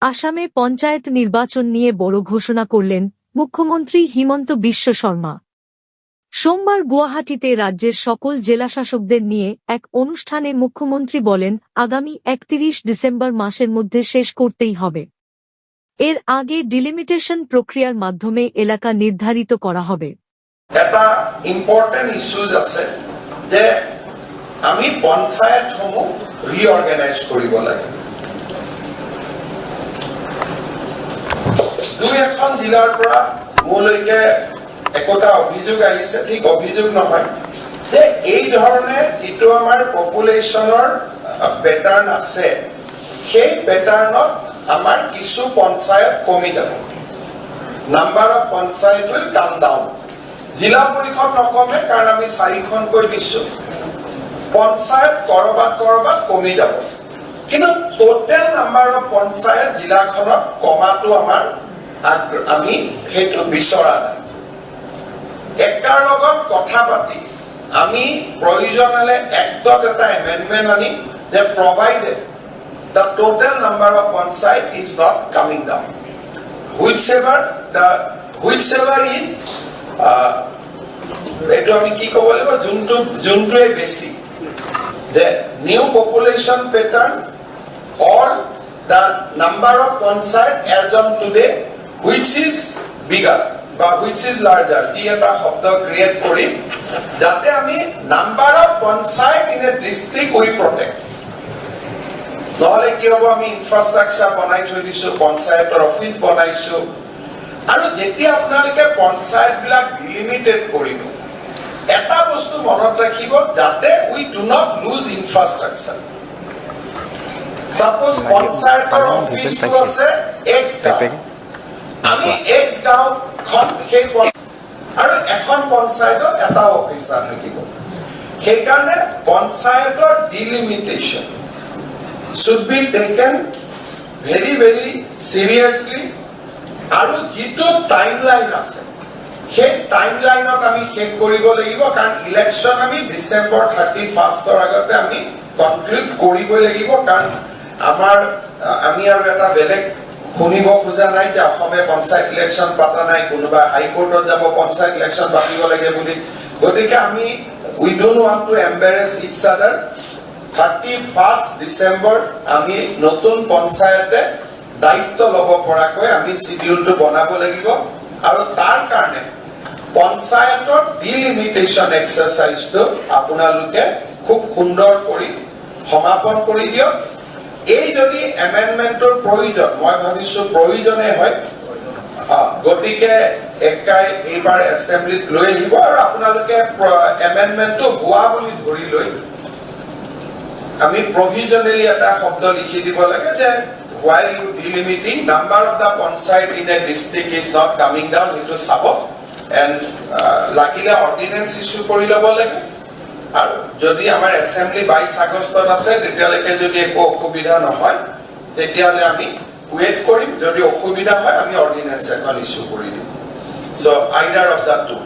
আসামে পঞ্চায়েত নির্বাচন নিয়ে বড় ঘোষণা করলেন মুখ্যমন্ত্রী হিমন্ত বিশ্ব শর্মা। সোমবার গুয়াহাটিতে রাজ্যের সকল জেলাশাসকদের নিয়ে এক অনুষ্ঠানে মুখ্যমন্ত্রী বলেন, আগামী একত্রিশ ডিসেম্বর মাসের মধ্যে শেষ করতেই হবে। এর আগে ডিলিমিটেশন প্রক্রিয়ার মাধ্যমে এলাকা নির্ধারিত করা হবে। এটা ইম্পৰ্টেণ্ট ইছ্যুজ আছে যে আমি ৰিঅৰ্গেনাইজ কৰিব লাগে। দুই এখন জিলাৰ পৰা মোলৈকে একোটা অভিযোগ আহিছে, ঠিক অভিযোগ নহয়। যে এই ধৰণে যিটো আমাৰ পপুলেশ্যনৰ পেটাৰ্ণ আছে, সেই পেটাৰ্ণত আমাৰ কিছু পঞ্চায়ত কমি যাব। Number of panchayat will come down Zila Parishad নকমে, কাৰণ আমি চাৰিখনকৈ দিছো। পঞ্চায়ত কৰবাত কৰবাত কমি যাব। কিন্তু টোটেল নাম্বাৰ অফ পঞ্চায়ত জিলাখনত কমাটো আমাৰ আমি সেইটো বিচৰা নাই। একাৰ লগত কথা পাতি আমি প্ৰয়োজন হলে এক্টত এটা এমেণ্ডমেণ্ট আনিম যে provided the total number of panchayat is not coming down whichever the whichever is uh, এইটো আমি কি ক'ব লাগিব? যোনটো যোনটোৱে বেছি। যে new population pattern or the number of panchayat as on today which is bigger বা হুইচ ইজ লাৰ্জাৰ যি এটা শব্দ ক্ৰিয়েট কৰি যাতে আমি number of panchayat in a district we protect নহলে কি হ'ব? আমি ইনফ্ৰাষ্ট্ৰাকচাৰ বনাই থৈ দিছো পঞ্চায়তৰ অফিচ বনাইছো। আৰু যেতিয়া আপোনালোকে পঞ্চায়ত বিলাক ডিলিমিটেড কৰিব এটা বস্তু মনত ৰাখিব যাতে we do not lose infrastructure suppose পঞ্চায়তৰ অফিচটো আছে এক্স গাঁও আমি এক্স গাঁওখন সেই আৰু এখন পঞ্চায়তত এটা অফিচ নাথাকিব সেইকাৰণে পঞ্চায়তৰ delimitation should be taken very very seriously আৰু যিটো টাইমলাইন আছে, সেই টাইমলাইনত আমি শেষ কৰিব লাগিব, কাৰণ ইলেকশ্যন আমি ডিচেম্বৰ থাৰ্টি ফাৰ্ষ্টৰ আগতে আমি কনক্লুড কৰিবই লাগিব, কাৰণ আমাৰ, আমি আৰু এটা বেলেগ শুনিব খোজা নাই যে অসমে পঞ্চায়ত ইলেকশ্যন পতা নাই, কোনোবা হাইকোৰ্টত যাব, পঞ্চায়ত ইলেকশ্যন পাতিব লাগে বুলি। গতিকে আমি we don't want to embarrass it's other thirty first December আমি নতুন পঞ্চায়তে দায়িত্ব ল'ব পৰাকৈ আমি চিডিউলটো বনাব লাগিব। আৰু তাৰ কাৰণে পঞ্চায়তৰ ডিলিমিটেশ্যন এক্সাৰচাইজটো আপোনালোকে খুব সুন্দৰ কৰি সমাপন কৰি দিয়ক। এই যদি এমেণ্ডমেণ্টৰ প্ৰয়োজন মই ভাবিছো প্ৰয়োজনে হয় গতিকে একাই এইবাৰ এছেম্বলিত লৈ আহিব আৰু আপোনালোকে এমেণ্ডমেণ্টটো হোৱা বুলি ধৰি লৈ আমি প্ৰভিজনেলি এটা শব্দ লিখি দিব লাগে যে while you delimiting number of the panchayat in a district is not coming down সেইটো চাব uh, লাগিলে অৰ্ডিনেন্স ইছ্যু কৰি ল'ব লাগে। আৰু যদি আমাৰ এছেম্বলি বাইছ আগষ্টত আছে, তেতিয়ালৈকে যদি একো অসুবিধা নহয়, তেতিয়াহ'লে আমি ৱেইট কৰিম। যদি অসুবিধা হয়, আমি অৰ্ডিনেন্স এখন ইছ্যু কৰি দিম। চ' আইডাৰ অফ দ্য টু